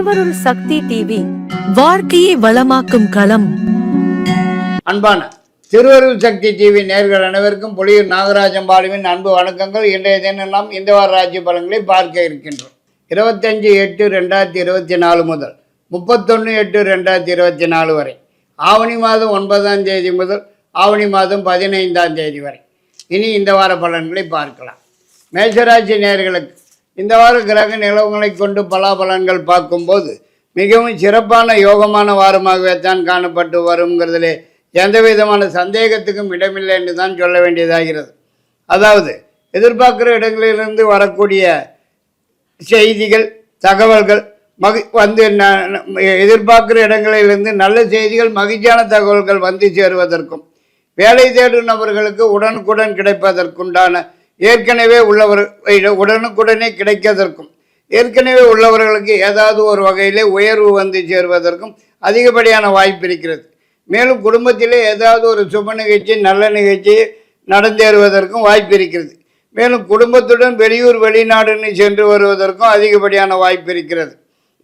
திருவருள் சக்தி டிவி வாழ்க்கையை வளமாக்கும் களம். அன்பான திருவருள் சக்தி டிவி நேர்கள் அனைவருக்கும் புலியூர் நாகராஜன் பாலுவின் அன்பு வணக்கங்கள். இன்றைய தினம் நாம் இந்த வார ராஜ்ய பலன்களை பார்க்க இருக்கின்றோம். இருபத்தஞ்சு எட்டு ரெண்டாயிரத்தி இருபத்தி நாலு முதல் முப்பத்தொன்று எட்டு ரெண்டாயிரத்தி இருபத்தி நாலு வரை ஆவணி மாதம் ஒன்பதாம் தேதி முதல் ஆவணி மாதம் பதினைந்தாம் தேதி வரை. இனி இந்த வார பலன்களை பார்க்கலாம். மேஷராசி நேர்களுக்கு இந்த வார கிரக நிலவுகளை கொண்டு பலாபலன்கள் பார்க்கும்போது மிகவும் சிறப்பான யோகமான வாரமாகவே தான் காணப்பட்டு வருங்கிறதுலே எந்த விதமான சந்தேகத்துக்கும் இடமில்லை என்று தான் சொல்ல வேண்டியதாகிறது. அதாவது எதிர்பார்க்குற இடங்களிலிருந்து வரக்கூடிய செய்திகள் தகவல்கள் மகி வந்து ந- எதிர்பார்க்குற இடங்களிலிருந்து நல்ல செய்திகள் மகிழ்ச்சியான தகவல்கள் வந்து சேருவதற்கும் வேலை தேடும் நபர்களுக்கு உடனுக்குடன் கிடைப்பதற்குண்டான ஏற்கனவே உள்ளவர் உடனுக்குடனே கிடைக்கதற்கும் ஏற்கனவே உள்ளவர்களுக்கு ஏதாவது ஒரு வகையிலே உயர்வு வந்து சேருவதற்கும் அதிகப்படியான வாய்ப்பு இருக்கிறது. மேலும் குடும்பத்திலே ஏதாவது ஒரு சுப நிகழ்ச்சி நல்ல நிகழ்ச்சி நடந்தேறுவதற்கும் வாய்ப்பு இருக்கிறது. மேலும் குடும்பத்துடன் வெளியூர் வெளிநாடுன்னு சென்று வருவதற்கும் அதிகப்படியான வாய்ப்பு இருக்கிறது.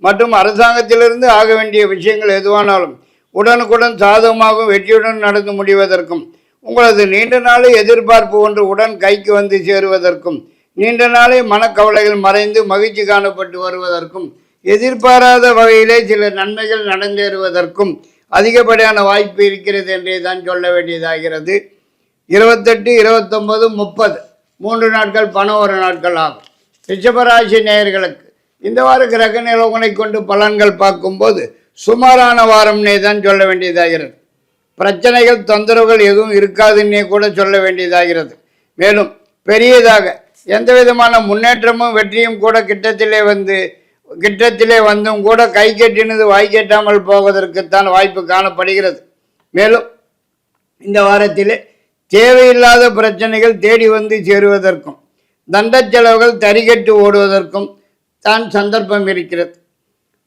மற்றும் அரசாங்கத்திலிருந்து ஆக வேண்டிய விஷயங்கள் எதுவானாலும் உடனுக்குடன் சாதகமாகவும் வெற்றியுடன் நடந்து முடிவதற்கும் உங்களது நீண்ட நாளை எதிர்பார்ப்பு ஒன்று உடன் கைக்கு வந்து சேருவதற்கும் நீண்ட நாளே மனக்கவலைகள் மறைந்து மகிழ்ச்சி காணப்பட்டு வருவதற்கும் எதிர்பாராத வகையிலே சில நன்மைகள் நடந்தேறுவதற்கும் அதிகப்படியான வாய்ப்பு இருக்கிறது என்றே தான் சொல்ல வேண்டியதாகிறது. இருபத்தெட்டு இருபத்தொன்பது முப்பது மூன்று நாட்கள் பணம் ஒரு நாட்கள் ஆகும். ரிஷபராசி நேயர்களுக்கு இந்த வார கிரக நிலவங்களை கொண்டு பலன்கள் பார்க்கும்போது சுமாரான வாரம்னே தான் சொல்ல வேண்டியதாகிறது. பிரச்சனைகள் தொந்தரவுகள் எதுவும் இருக்காதுன்னே கூட சொல்ல வேண்டியதாகிறது. மேலும் பெரியதாக எந்த விதமான முன்னேற்றமும் வெற்றியும் கூட கிட்டத்திலே வந்து கிட்டத்திலே வந்தும் கூட கை கட்டினது வாய் கேட்டாமல் போவதற்குத்தான் வாய்ப்பு காணப்படுகிறது. மேலும் இந்த வாரத்திலே தேவையில்லாத பிரச்சனைகள் தேடி வந்து சேருவதற்கும் தண்ட செலவுகள் தறிகட்டு ஓடுவதற்கும் தான் சந்தர்ப்பம் இருக்கிறது.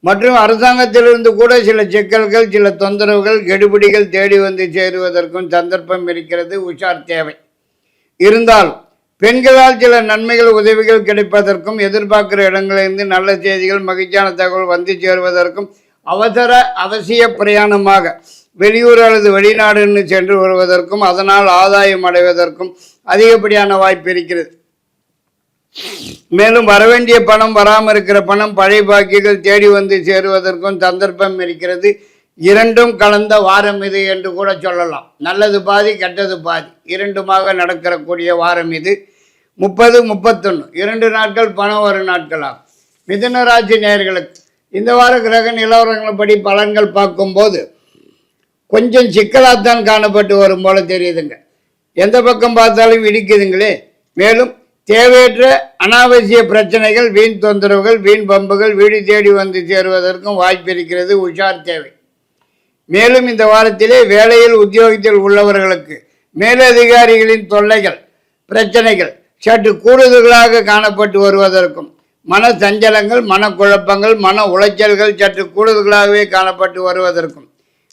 மற்றும் அரசாங்கத்திலிருந்து கூட சில சிக்கல்கள் சில தொந்தரவுகள் கெடுபிடிகள் தேடி வந்து சேருவதற்கும் சந்தர்ப்பம் இருக்கிறது உஷார் தேவை. இருந்தாலும் பெண்களால் சில நன்மைகள் உதவிகள் கிடைப்பதற்கும் எதிர்பார்க்கிற இடங்களிலிருந்து நல்ல செய்திகள் மகிழ்ச்சியான தகவல் வந்து சேருவதற்கும் அவசர அவசிய பிரயாணமாக வெளியூர் அல்லது வெளிநாடுன்னு சென்று வருவதற்கும் அதனால் ஆதாயம் அடைவதற்கும் அதிகப்படியான வாய்ப்பு இருக்கிறது. மேலும் வரவேண்டிய பணம் வராமல் இருக்கிற பணம் பழைய பாக்கிகள் தேடி வந்து சேருவதற்கும் சந்தர்ப்பம் இருக்கிறது. இரண்டும் கலந்த வாரம் இது என்று கூட சொல்லலாம். நல்லது பாதி கெட்டது பாதி. இரண்டுமாக நடக்கிறக்கூடிய வாரம் இது. முப்பது முப்பத்தொன்று இரண்டு நாட்கள் பணம் ஒரு நாட்களாகும். மிதுனராசி நேர்களுக்கு நேயர்களுக்கு இந்த வார கிரக நிலவரங்கள்படி பலன்கள் பார்க்கும்போது கொஞ்சம் சிக்கலாகத்தான் காணப்பட்டு வரும் போல தெரியுதுங்க. எந்த பக்கம் பார்த்தாலும் இடிக்குதுங்களே. மேலும் தேவையற்ற அனாவசிய பிரச்சனைகள் வீண் தொந்தரவுகள் வீண் பம்புகள் வீடு தேடி வந்து சேருவதற்கும் வாய்ப்பு இருக்கிறது. உஷார் தேவை. மேலும் இந்த வாரத்திலே வேலையில் உத்தியோகத்தில் உள்ளவர்களுக்கு மேலதிகாரிகளின் தொல்லைகள் பிரச்சனைகள் சற்று கூடுதல்களாக காணப்பட்டு வருவதற்கும் மன சஞ்சலங்கள் மனக்குழப்பங்கள் மன உளைச்சல்கள் சற்று கூடுதலாகவே காணப்பட்டு வருவதற்கும்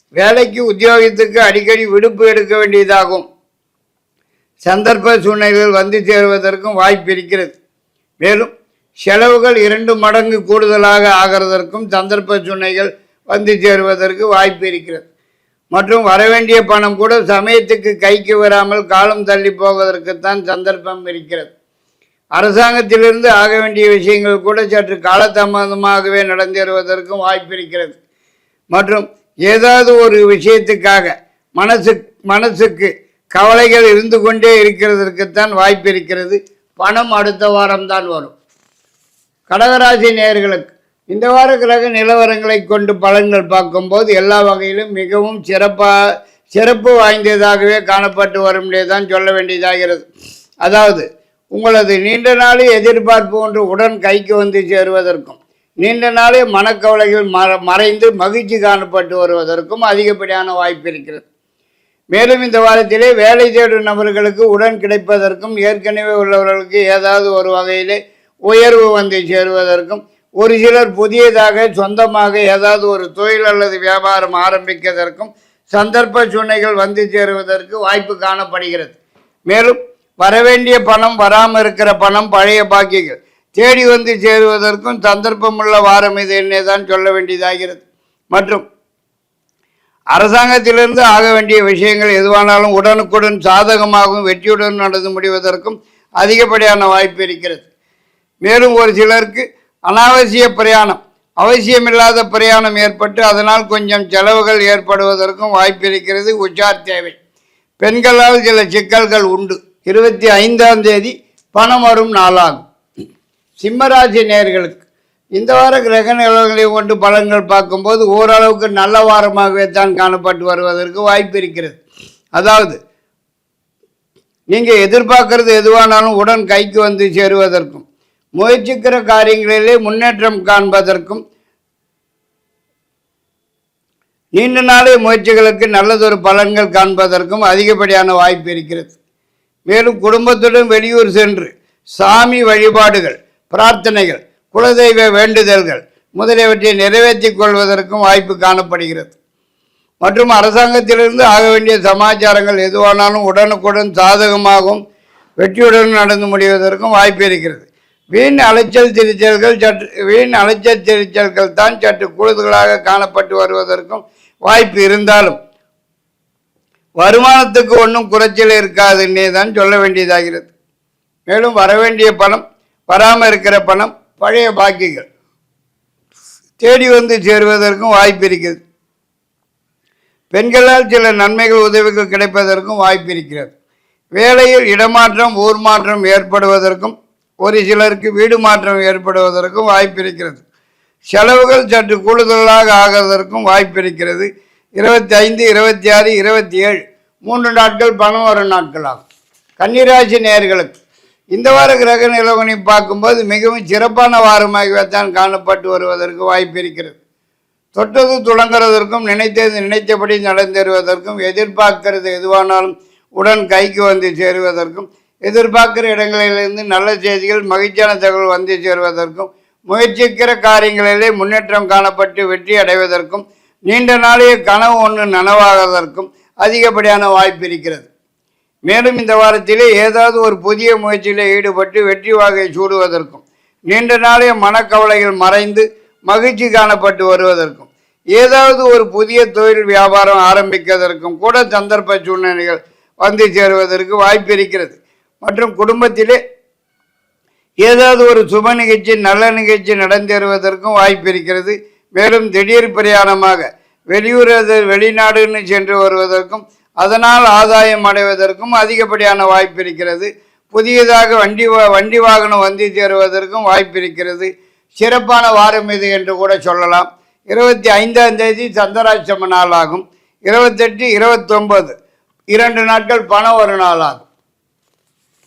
வேலைக்கு உத்தியோகத்துக்கு அடிக்கடி விடுப்பு எடுக்க வேண்டியதாகும். சந்தர்ப்ப சூழ்நிலைகள் வந்து சேருவதற்கும் வாய்ப்பு இருக்கிறது. மேலும் செலவுகள் இரண்டு மடங்கு கூடுதலாக ஆகிறதற்கும் சந்தர்ப்ப சூழ்நிலைகள் வந்து சேருவதற்கு வாய்ப்பு இருக்கிறது. மற்றும் வரவேண்டிய பணம் கூட சமயத்துக்கு கைக்கு வராமல் காலம் தள்ளி போவதற்குத்தான் சந்தர்ப்பம் இருக்கிறது. அரசாங்கத்திலிருந்து ஆக வேண்டிய விஷயங்கள் கூட சற்று காலதாமதமாகவே நடந்தேறுவதற்கும் வாய்ப்பு இருக்கிறது. மற்றும் ஏதாவது ஒரு விஷயத்துக்காக மனசு மனசுக்கு கவலைகள் இருந்து கொண்டே இருக்கிறதற்குத்தான் வாய்ப்பு இருக்கிறது. பணம் அடுத்த வாரம்தான் வரும். கடகராசி நேர்களுக்கு இந்த வார கிரக நிலவரங்களை கொண்டு பலன்கள் பார்க்கும்போது எல்லா வகையிலும் மிகவும் சிறப்பாக சிறப்பு வாய்ந்ததாகவே காணப்பட்டு வரும் தான் சொல்ல வேண்டியதாகிறது. அதாவது உங்களது நீண்ட நாளே எதிர்பார்ப்பு ஒன்று உடன் கைக்கு வந்து சேருவதற்கும் நீண்ட நாளே மனக்கவலைகள் மற மறைந்து மகிழ்ச்சி காணப்பட்டு வருவதற்கும் அதிகப்படியான வாய்ப்பு இருக்கிறது. மேலும் இந்த வாரத்திலே வேலை தேடும் நபர்களுக்கு உடன் கிடைப்பதற்கும் ஏற்கனவே உள்ளவர்களுக்கு ஏதாவது ஒரு வகையிலே உயர்வு வந்து சேருவதற்கும் ஒரு சிலர் புதியதாக சொந்தமாக ஏதாவது ஒரு தொழில் அல்லது வியாபாரம் ஆரம்பிப்பதற்கும் சந்தர்ப்ப சூழ்நிலைகள் வந்து சேருவதற்கு வாய்ப்பு காணப்படுகிறது. மேலும் வரவேண்டிய பணம் வராமல் இருக்கிற பணம் பழைய பாக்கிகள் தேடி வந்து சேருவதற்கும் சந்தர்ப்பமுள்ள வாரம் இது என்னே தான் சொல்ல வேண்டியதாகிறது. மற்றும் அரசாங்கத்திலிருந்து ஆக வேண்டிய விஷயங்கள் எதுவானாலும் உடனுக்குடன் சாதகமாகவும் வெற்றியுடன் நடந்து முடிவதற்கும் அதிகப்படியான வாய்ப்பு இருக்கிறது. மேலும் ஒரு சிலருக்கு அனாவசிய பிரயாணம் அவசியமில்லாத பிரயாணம் ஏற்பட்டு அதனால் கொஞ்சம் செலவுகள் ஏற்படுவதற்கும் வாய்ப்பு இருக்கிறது உச்சார் தேவை. பெண்களால் சில சிக்கல்கள் உண்டு. இருபத்தி ஐந்தாம் தேதி பணம் வரும் நாளாகும். சிம்மராசி நேர்களுக்கு இந்த வார கிரக நிலவரங்களை கொண்டு பலன்கள் பார்க்கும்போது ஓரளவுக்கு நல்ல வாரமாகவே தான் காணப்பட்டு வருவதற்கு வாய்ப்பு இருக்கிறது. அதாவது நீங்கள் எதிர்பார்க்கறது எதுவானாலும் உடன் கைக்கு வந்து சேருவதற்கும் முயற்சிக்கிற காரியங்களிலே முன்னேற்றம் காண்பதற்கும் நீண்ட நாளே முயற்சிகளுக்கு நல்லதொரு பலன்கள் காண்பதற்கும் அதிகப்படியான வாய்ப்பு இருக்கிறது. மேலும் குடும்பத்துடன் வெளியூர் சென்று சாமி வழிபாடுகள் பிரார்த்தனைகள் குலதெய்வ வேண்டுதல்கள் முதலியவற்றை நிறைவேற்றிக் கொள்வதற்கும் வாய்ப்பு காணப்படுகிறது. மற்றும் அரசாங்கத்திலிருந்து ஆக வேண்டிய சமாச்சாரங்கள் எதுவானாலும் உடனுக்குடன் சாதகமாகவும் வெற்றியுடன் நடந்து முடிவதற்கும் வாய்ப்பு இருக்கிறது. வீண் அலைச்சல் திருச்சல்கள் சற்று வீண் அலைச்சல் திருச்சல்கள் தான் சற்று கூடுதலாக காணப்பட்டு வருவதற்கும் வாய்ப்பு இருந்தாலும் வருமானத்துக்கு ஒன்றும் குறைச்சல் இருக்காதுன்னே தான் சொல்ல வேண்டியதாகிறது. மேலும் வரவேண்டிய பணம் வராமல் இருக்கிற பணம் பழைய பாக்கிகள் தேடி வந்து சேருவதற்கும் வாய்ப்பு இருக்கிறது. பெண்களால் சில நன்மைகள் உதவிகள் கிடைப்பதற்கும் வாய்ப்பு இருக்கிறது. வேலையில் இடமாற்றம் ஊர் மாற்றம் ஏற்படுவதற்கும் ஒரு சிலருக்கு வீடு மாற்றம் ஏற்படுவதற்கும் வாய்ப்பு இருக்கிறது. செலவுகள் சற்று கூடுதலாக ஆகிறதற்கும் வாய்ப்பு இருக்கிறது. இருபத்தி ஐந்து இருபத்தி ஆறு இருபத்தி ஏழு மூன்று நாட்கள் பணம் வரும் நாட்கள் ஆகும். கன்னிராசி நேர்களுக்கு இந்த வார கிரக நிலவனை பார்க்கும்போது மிகவும் சிறப்பான வாரமாகவே தான் காணப்பட்டு வருவதற்கு வாய்ப்பு இருக்கிறது. தொட்டது துளங்குறதற்கும் நினைத்தது நினைத்தபடி நடந்தேறுவதற்கும் எதிர்பார்க்கிறது எதுவானாலும் உடன் கைக்கு வந்து சேருவதற்கும் எதிர்பார்க்கிற இடங்களிலிருந்து நல்ல செய்திகள் மகிழ்ச்சியான தகவல் வந்து சேருவதற்கும் முயற்சிக்கிற காரியங்களிலே முன்னேற்றம் காணப்பட்டு வெற்றி அடைவதற்கும் நீண்ட நாளைய கனவு ஒன்று நனவாகுவதற்கும் அதிகப்படியான வாய்ப்பு இருக்கிறது. மேலும் இந்த வாரத்திலே ஏதாவது ஒரு புதிய முயற்சியில் ஈடுபட்டு வெற்றி வாகை சூடுவதற்கும் நீண்ட நாளைய மனக்கவலைகள் மறைந்து மகிழ்ச்சி காணப்பட்டு வருவதற்கும் ஏதாவது ஒரு புதிய தொழில் வியாபாரம் ஆரம்பிக்கிறதற்கும் கூட சந்தர்ப்ப சூழ்நிலைகள் வந்து சேருவதற்கு வாய்ப்பு இருக்கிறது. மற்றும் குடும்பத்திலே ஏதாவது ஒரு சுப நிகழ்ச்சி நல்ல நிகழ்ச்சி நடந்தேறுவதற்கும் வாய்ப்பு இருக்கிறது. மேலும் திடீர் பிரயாணமாக வெளியூர் அது- வெளிநாடுன்னு சென்று வருவதற்கும் அதனால் ஆதாயம் அடைவதற்கும் அதிகப்படியான வாய்ப்பு இருக்கிறது. புதியதாக வண்டி வண்டி வாகனம் வந்து சேருவதற்கும் வாய்ப்பு இருக்கிறது. சிறப்பான வாரம் இது என்று கூட சொல்லலாம். இருபத்தி ஐந்தாம் தேதி சந்தராட்சம நாள் ஆகும். இருபத்தெட்டு இருபத்தொம்பது இரண்டு நாட்கள் பணம் ஒரு நாள் ஆகும்.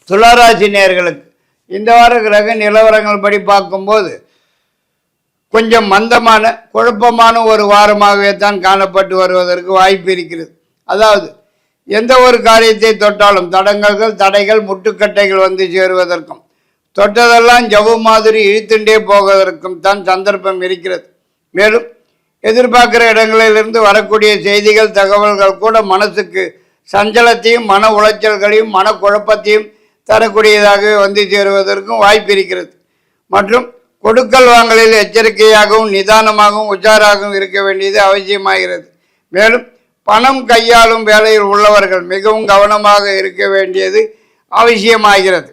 துளாராசி நேயர்களுக்கு இந்த வார கிரக நிலவரங்கள் படி பார்க்கும்போது கொஞ்சம் மந்தமான குழப்பமான ஒரு வாரமாகவே தான் காணப்பட்டு வருவதற்கு வாய்ப்பு இருக்கிறது. அதாவது எந்த ஒரு காரியத்தை தொட்டாலும் தடங்கல்கள் தடைகள் முட்டுக்கட்டைகள் வந்து சேருவதற்கும் தொட்டதெல்லாம் ஜவு மாதிரி இழுத்துண்டே போவதற்கும் தான் சந்தர்ப்பம் இருக்கிறது. மேலும் எதிர்பார்க்கிற இடங்களிலிருந்து வரக்கூடிய செய்திகள் தகவல்கள் கூட மனசுக்கு சஞ்சலத்தையும் மன உளைச்சல்களையும் மனக்குழப்பத்தையும் தரக்கூடியதாகவே வந்து சேருவதற்கும் வாய்ப்பு இருக்கிறது. மற்றும் கொடுக்கல் வாங்கலில் எச்சரிக்கையாகவும் நிதானமாகவும் உஷாராகவும் இருக்க வேண்டியது அவசியமாகிறது. மேலும் பணம் கையாளும் வேலையில் உள்ளவர்கள் மிகவும் கவனமாக இருக்க வேண்டியது அவசியமாகிறது.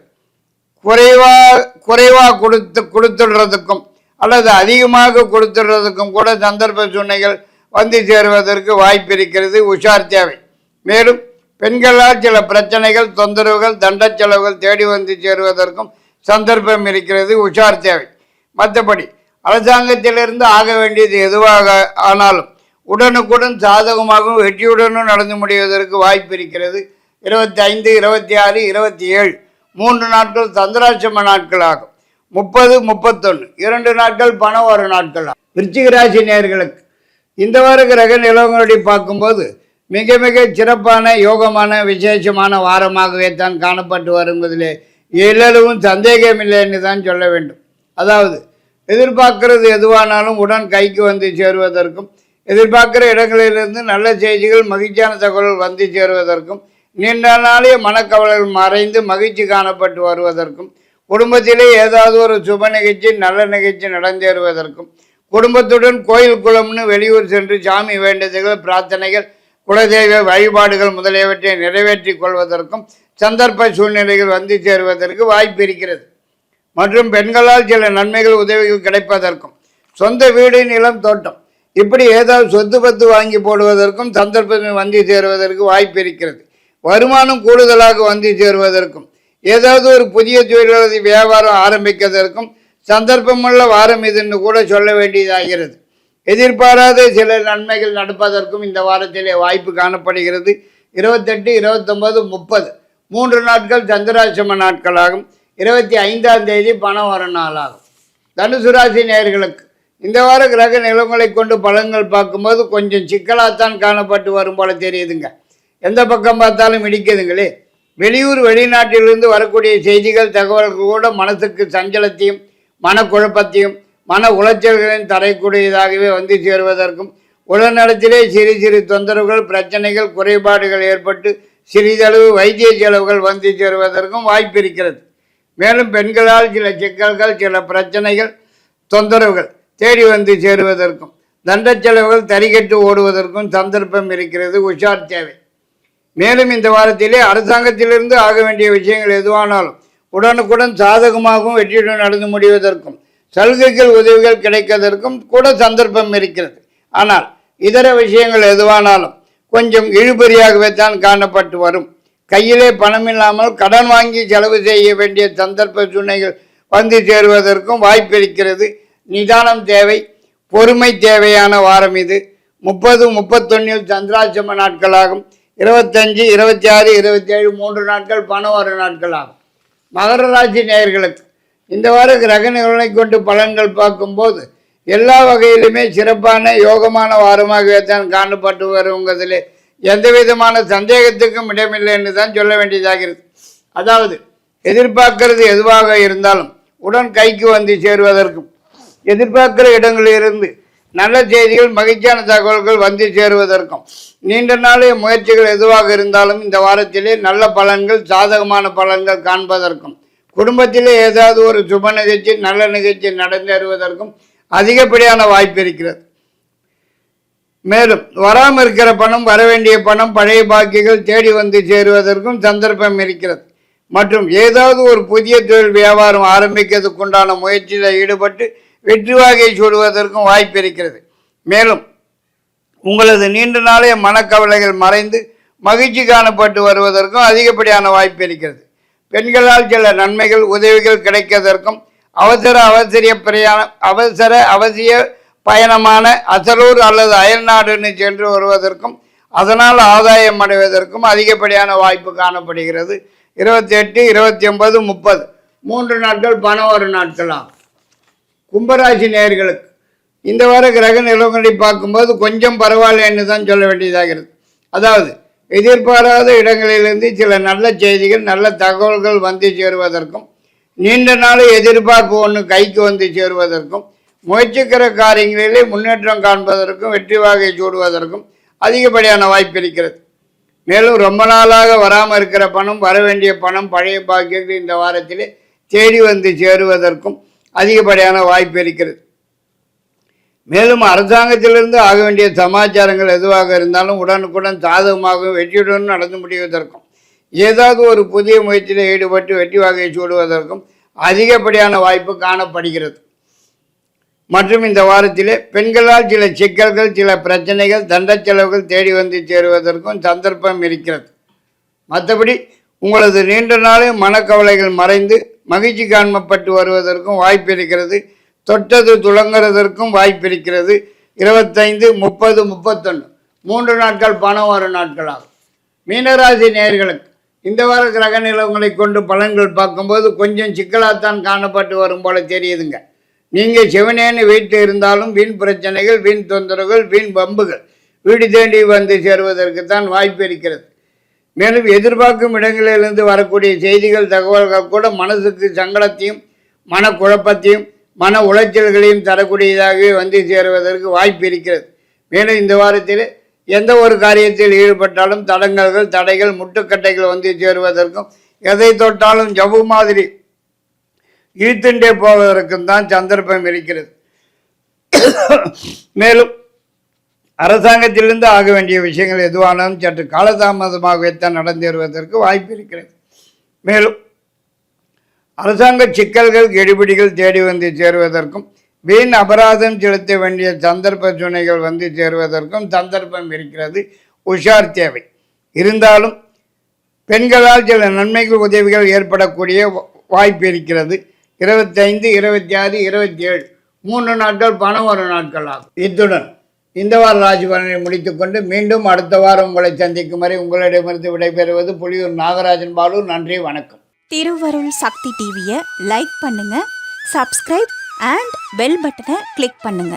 குறைவாக குறைவாக கொடுத்து கொடுத்துடுறதுக்கும் அல்லது அதிகமாக கொடுத்துடுறதுக்கும் கூட சந்தர்ப்ப சூழ்நிலைகள் வந்து சேருவதற்கு வாய்ப்பு இருக்கிறது உஷார் தேவை. மேலும் பெண்களால் சில பிரச்சனைகள் தொந்தரவுகள் தண்ட செலவுகள் தேடி வந்து சேருவதற்கும் சந்தர்ப்பம் இருக்கிறது உஷார் தேவை. மற்றபடி அரசாங்கத்திலிருந்து ஆக வேண்டியது எதுவாக ஆனாலும் உடனுக்குடன் சாதகமாகவும் வெற்றியுடனும் நடந்து முடிவதற்கு வாய்ப்பு இருக்கிறது. இருபத்தி ஐந்து இருபத்தி ஆறு இருபத்தி ஏழு மூன்று நாட்கள் சந்திராட்சம நாட்கள் ஆகும் முப்பது முப்பத்தொன்று இரண்டு நாட்கள் பணம் வரும் நாட்கள் ஆகும் விருச்சிக ராசி இந்த வார கிரக நிலவரங்களை பார்க்கும்போது மிக மிக சிறப்பான யோகமான விசேஷமான வாரமாகவே தான் காணப்பட்டு வருவதிலே எல்லவும் சந்தேகமில்லை என்று தான் சொல்ல வேண்டும். அதாவது எதிர்பார்க்கிறது எதுவானாலும் உடன் கைக்கு வந்து சேருவதற்கும் எதிர்பார்க்கிற இடங்களிலிருந்து நல்ல செய்திகள் மகிழ்ச்சியான தகவல்கள் வந்து சேருவதற்கும் நீண்ட நாளைய மனக்கவலைகள் மறைந்து மகிழ்ச்சி காணப்பட்டு வருவதற்கும் குடும்பத்திலே ஏதாவது ஒரு சுப நிகழ்ச்சி நல்ல நிகழ்ச்சி நடந்தேறுவதற்கும் குடும்பத்துடன் கோயில் குளம்னு வெளியூர் சென்று சாமி வேண்டுதல்கள் பிரார்த்தனைகள் குலதெய்வ வழிபாடுகள் முதலியவற்றை நிறைவேற்றிக் கொள்வதற்கும் சந்தர்ப்ப சூழ்நிலைகள் வந்து சேருவதற்கு வாய்ப்பு இருக்கிறது. மற்றும் பெண்களால் சில நன்மைகள் உதவிகள் கிடைப்பதற்கும் சொந்த வீடு நிலம் தோட்டம் இப்படி ஏதாவது சொத்து பத்து வாங்கி போடுவதற்கும் சந்தர்ப்பங்கள் வந்து சேருவதற்கு வாய்ப்பு இருக்கிறது. வருமானம் கூடுதலாக வந்து சேருவதற்கும் ஏதாவது ஒரு புதிய தொழிலாளர் வியாபாரம் ஆரம்பிக்கிறதற்கும் சந்தர்ப்பமுள்ள வாரம் இதுன்னு கூட சொல்ல வேண்டியதாகிறது. எதிர்பாராத சில நன்மைகள் நடப்பதற்கும் இந்த வாரத்திலே வாய்ப்பு காணப்படுகிறது. இருபத்தெட்டு இருபத்தொம்பது முப்பது மூன்று நாட்கள் சந்திராசிரம நாட்களாகும். இருபத்தி ஐந்தாம் தேதி பணம் வர நாளாகும் தனுசு ராசி நேர்களுக்கு இந்த வார கிரக நிலங்களை கொண்டு பலன்கள் பார்க்கும்போது கொஞ்சம் சிக்கலாகத்தான் காணப்பட்டு வரும் போல தெரியுதுங்க. எந்த பக்கம் பார்த்தாலும் இடிக்குதுங்களே. வெளியூர் வெளிநாட்டிலிருந்து வரக்கூடிய செய்திகள் தகவல்கள் கூட மனசுக்கு சஞ்சலத்தையும் மனக்குழப்பத்தையும் மன உளைச்சல்களையும் தரக்கூடியதாகவே வந்து சேருவதற்கும் உடல்நலத்திலே சிறு சிறு தொந்தரவுகள் பிரச்சனைகள் குறைபாடுகள் ஏற்பட்டு சிறிதளவு வைத்திய செலவுகள் வந்து சேருவதற்கும் வாய்ப்பு இருக்கிறது. மேலும் பெண்களால் சில சிக்கல்கள் சில பிரச்சனைகள் தொந்தரவுகள் தேடி வந்து சேருவதற்கும் தண்ட செலவுகள் தறிகட்டு ஓடுவதற்கும் சந்தர்ப்பம் இருக்கிறது உஷார் தேவை. மேலும் இந்த வாரத்திலே அரசாங்கத்திலிருந்து ஆக வேண்டிய விஷயங்கள் எதுவானாலும் உடனுக்குடன் சாதகமாகவும் வெற்றியுடன் நடந்து முடிவதற்கும் சலுகைகள் உதவிகள் கிடைப்பதற்கும் கூட சந்தர்ப்பம் இருக்கிறது. ஆனால் இதர விஷயங்கள் எதுவானாலும் கொஞ்சம் இழுபறியாகவே தான் காணப்பட்டு வரும். கையிலே பணம் இல்லாமல் கடன் வாங்கி செலவு செய்ய வேண்டிய சந்தர்ப்ப சூழ்நிலைகள் வந்து சேருவதற்கும் வாய்ப்பு இருக்கிறது. நிதானம் தேவை பொறுமை தேவையான வாரம் இது. முப்பது முப்பத்தொன்னில் சந்திராட்சம நாட்களாகும். இருபத்தஞ்சு இருபத்தி ஆறு இருபத்தி ஏழு மூன்று நாட்கள் பணம் நாட்கள் ஆகும். மகர ராசி நேயர்களுக்கு இந்த வார கிரக நிகழ்வை கொண்டு பலன்கள் பார்க்கும்போது எல்லா வகையிலுமே சிறப்பான யோகமான வாரமாகவே தான் காணப்பட்டு வருங்கிறதுல எந்த விதமான சந்தேகத்துக்கும் இடமில்லை என்று தான் சொல்ல வேண்டியதாகிறது. அதாவது எதிர்பார்க்கிறது எதுவாக இருந்தாலும் உடன் கைக்கு வந்து சேருவதற்கும் எதிர்பார்க்கிற இடங்களிலிருந்து நல்ல செய்திகள் மகிழ்ச்சியான தகவல்கள் வந்து சேருவதற்கும். நீண்ட நாளைய முயற்சிகள் எதுவாக இருந்தாலும் இந்த வாரத்திலே நல்ல பலன்கள் சாதகமான பலன்கள் காண்பதற்கும் குடும்பத்திலே ஏதாவது ஒரு சுப நிகழ்ச்சி நல்ல நிகழ்ச்சி நடந்தேறுவதற்கும் அதிகப்படியான வாய்ப்பு இருக்கிறது. மேலும் வராமல் இருக்கிற பணம் வர வேண்டிய பணம் பழைய பாக்கிகள் தேடி வந்து சேருவதற்கும் சந்தர்ப்பம் இருக்கிறது. மற்றும் ஏதாவது ஒரு புதிய தொழில் வியாபாரம் ஆரம்பிக்கிறதுக்குண்டான முயற்சியில் ஈடுபட்டு வெற்றி வாகை சூடுவதற்கும் வாய்ப்பு இருக்கிறது. மேலும் உங்களது நீண்ட நாளைய மனக்கவலைகள் மறைந்து மகிழ்ச்சி காணப்பட்டு வருவதற்கும் அதிகப்படியான வாய்ப்பு இருக்கிறது. பெண்களால் சில நன்மைகள் உதவிகள் கிடைப்பதற்கும் அவசர அவசரிய பிரயாணம் அவசர அவசிய பயணமான அசலூர் அல்லது அயல்நாடுன்னு சென்று வருவதற்கும் அதனால் ஆதாயம் அடைவதற்கும் அதிகப்படியான வாய்ப்பு காணப்படுகிறது. இருபத்தி எட்டு இருபத்தி ஒன்பது முப்பது. மூன்று நாட்கள் பணம் ஒரு நாட்களாகும். கும்பராசி நேர்களுக்கு இந்த வார கிரக நிலவரங்களை பார்க்கும்போது கொஞ்சம் பரவாயில்லைன்னு தான் சொல்ல வேண்டியதாகிறது அதாவது எதிர்பாராத இடங்களிலிருந்து சில நல்ல செய்திகள் நல்ல தகவல்கள் வந்து சேருவதற்கும் நீண்ட நாள் எதிர்பார்ப்பு ஒன்று கைக்கு வந்து சேருவதற்கும் முயற்சிக்கிற காரியங்களிலே முன்னேற்றம் காண்பதற்கும் வெற்றி வாகை சூடுவதற்கும் அதிகப்படியான வாய்ப்பு இருக்கிறது. மேலும் ரொம்ப நாளாக வராமல் இருக்கிற பணம் வர வேண்டிய பணம் பழைய பாக்கியங்கள் இந்த வாரத்திலே தேடி வந்து சேருவதற்கும் அதிகப்படியான வாய்ப்பு இருக்கிறது. மேலும் அரசாங்கத்திலிருந்து ஆக வேண்டிய சமாச்சாரங்கள் எதுவாக இருந்தாலும் உடனுக்குடன் சாதகமாகவும் வெற்றியுடன் நடந்து முடிவதற்கும் ஏதாவது ஒரு புதிய முயற்சியில் ஈடுபட்டு வெற்றி வகையை சூடுவதற்கும் அதிகப்படியான வாய்ப்பு காணப்படுகிறது. மற்றும் இந்த வாரத்திலே பெண்களால் சில சிக்கல்கள் சில பிரச்சனைகள் தண்ட செலவுகள் தேடி வந்து சேருவதற்கும் சந்தர்ப்பம் இருக்கிறது. மற்றபடி உங்களது நீண்ட நாளே மனக்கவலைகள் மறைந்து மகிழ்ச்சி காண்பப்பட்டு வருவதற்கும் வாய்ப்பு இருக்கிறது. தொட்டது துளங்குறதற்கும் வாய்ப்பு இருக்கிறது. இருபத்தைந்து முப்பது முப்பத்தொன்று மூன்று நாட்கள் பணம் வரும் நாட்களாகும். மீனராசி நேர்களுக்கு இந்த வார கிரக நிலவங்களை கொண்டு பலன்கள் பார்க்கும்போது கொஞ்சம் சிக்கலாகத்தான் காணப்பட்டு வரும் போல தெரியுதுங்க. நீங்கள் சிவனேன்னு வீட்டில் இருந்தாலும் வீண் பிரச்சனைகள் வீண் தொந்தரவுகள் வீண் பம்புகள் வீடு தேடி வந்து சேருவதற்கு தான் வாய்ப்பு இருக்கிறது. மேலும் எதிர்பார்க்கும் இடங்களிலிருந்து வரக்கூடிய செய்திகள் தகவல்கள் கூட மனசுக்கு சங்கடத்தையும் மனக்குழப்பத்தையும் மன உளைச்சல்களையும் தரக்கூடியதாகவே வந்து சேருவதற்கு வாய்ப்பு இருக்கிறது. மேலும் இந்த வாரத்தில் எந்த ஒரு காரியத்தில் ஈடுபட்டாலும் தடங்கல்கள் தடைகள் முட்டுக்கட்டைகள் வந்து சேருவதற்கும் எதை தொட்டாலும் ஜவ்வு மாதிரி இழுத்துண்டே போவதற்கும் தான் சந்தர்ப்பம் இருக்கிறது. மேலும் அரசாங்கத்திலிருந்து ஆக வேண்டிய விஷயங்கள் எதுவானாலும் சற்று காலதாமதமாகத்தான் நடந்தேறுவதற்கு வாய்ப்பு இருக்கிறது. மேலும் அரசாங்க சிக்கல்கள் கெடுபிடிகள் தேடி வந்து சேருவதற்கும் வீண் அபராதம் செலுத்த வேண்டிய சந்தர்ப்ப சுனைகள் வந்து சேருவதற்கும் சந்தர்ப்பம் இருக்கிறது உஷார் தேவை. இருந்தாலும் பெண்களால் சில நன்மைகள் உதவிகள் ஏற்படக்கூடிய வாய்ப்பு இருக்கிறது. இருபத்தைந்து இருபத்தி ஆறு இருபத்தி ஏழு மூன்று நாட்கள் பணம் ஒரு நாட்கள் ஆகும். இத்துடன் இந்த வார ராசி பலனை முடித்துக்கொண்டு மீண்டும் அடுத்த வாரம் உங்களை சந்திக்கும் வரை உங்களிடமிருந்து விடைபெறுவது புலியூர் நாகராஜன் பாலு. நன்றி வணக்கம். திருவருள் சக்தி டிவியை லைக் பண்ணுங்க சப்ஸ்கிரைப் அண்ட் பெல் பட்டனை கிளிக் பண்ணுங்க.